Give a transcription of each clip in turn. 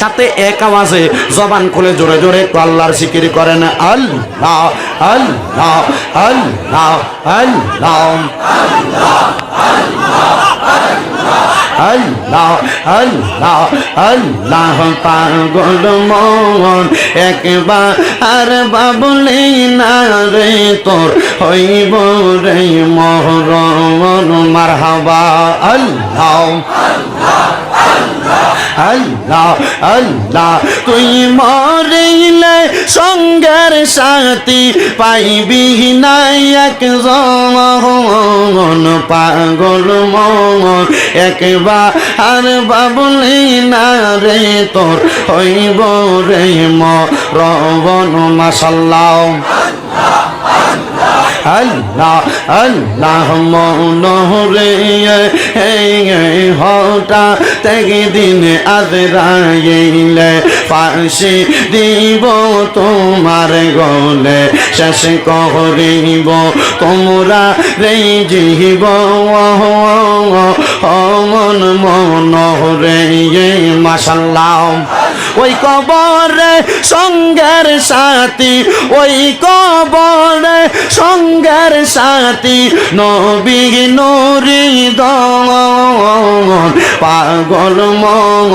সাথে এক আওয়াজে জবান খুলে জোরে জোরে একটু আল্লাহর জিকির করেন, আল্লাহ আল্লাহ আল্লাহ আল্লাহ আল্লাহ পাগল একবার আর বাবলি না রে তোর হইব রে মহরম। মারহাবা, আল্লাহ আল্লাহ। আল্লাহ আল্লাহ, তুই মরিলে সঙ্গের সাথী পাইবি নাই এক জন পাগল মন। একবার আর বাবলি না রে তোর হইব রে মরবন মাসাল্লাহ আল্লাহ আল্লাহ মনোরে হঠাৎ থেকে দিন আজরাইলে পাশে দিব তোমার গলে শেষ করিব তোমরা রে জীব অমন মাসাল্লাহ ওই কবরে সঙ্গের সাথী ওই কবরে সঙ্গের সাথী নবী নুরি দন পাগল মন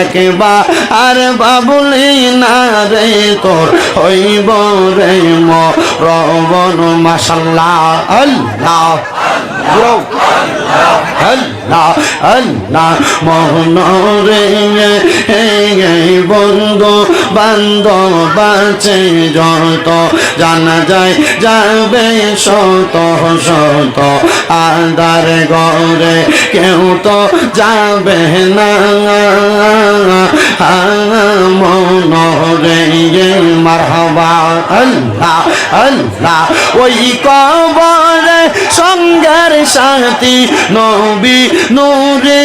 একবার আর বাবুলি না রে তোর হইব রে আল্লাহ আল্লাহ আল্লাহ মোহন রে বন্ধু বান্ধব বাঁচে যত, জানা যায় যাবে শত শত আদার গরে কেউ তো যাবে না। মন রে মারহাবা আল্লাহ আল্লাহ। ওই কবরে সঙ্গের সাথী নবী নুরে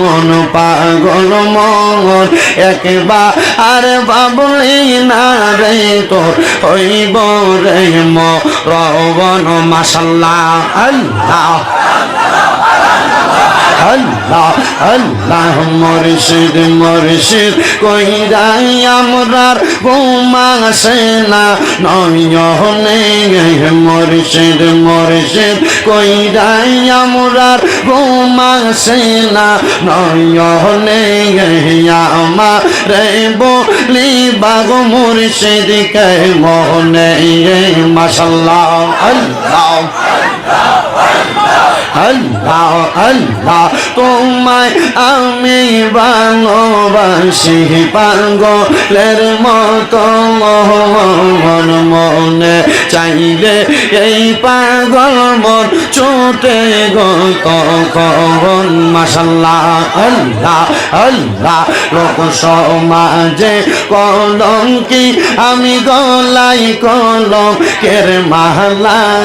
দন পাগল মন একবার আর বাবলি না রে তোর হইব রে মাসাল্লাহ আল্লাহ। আল্লাহ আল্লাহ মুর্শিদ মুর্শিদ কইরাই আমরার ঘুমাসে না নয়নে মুর্শিদ মুর্শিদ কইরাই আমরার ঘুমাসে না নয়নে আমার রে বলি বাগ মুর্শিদ, কে মোহনে মাসাল্লাহ আল্লাহ। আল্লাহ আল্লাহ তোমায় আমি ভালোবাসি। পাগলের মতো মনে চাইলে এই পাগল মন ছোটে গত কখন মাসাল্লাহ আল্লাহ আল্লাহ, লোক সমাজে কলম কি আমি গলাই কলম কের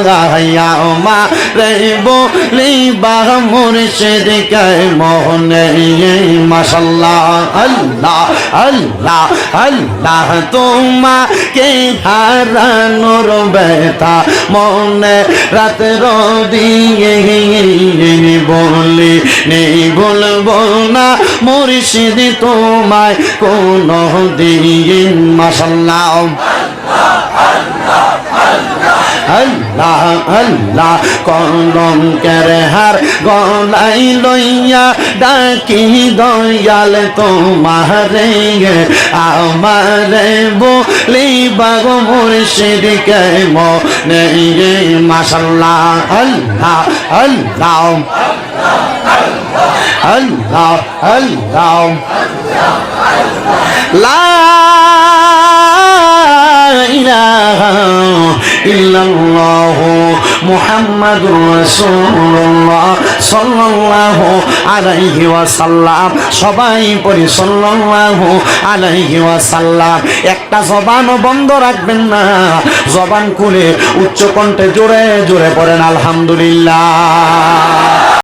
গাইয়া মা রে বলি বাহ মুর্শিদ কে মোহনে। মাসাল্লাহ আল্লাহ আল্লাহ আল্লাহ তোমা কে হারানোর ব্যথা মনে রাতে দিয়ে বলি নেই বলব না মুর্শিদ তোমায় কোন দিন মাসাল্লাহ আল্লাহ আল্লাহ কলম কেরে হার গলাই লইয়া ডাকি দয়াল তোমারে আমারে বলি বাগ মুর্শিদ কে মনে মাসাল্লাহ আল্লাহ আল্লাহ আল্লাহ আল্লাহ লা ইল্লাল্লাহু মুহাম্মাদুর রাসূলুল্লাহ সাল্লাল্লাহু আলাইহি ওয়াসাল্লাম। সবাই পড়ি সাল্লাল্লাহু আলাইহি ওয়াসাল্লাম। একটা জবানও বন্ধ রাখবেন না। জবান খুলে উচ্চ কণ্ঠে জোরে জোরে পড়েন, আলহামদুলিল্লাহ।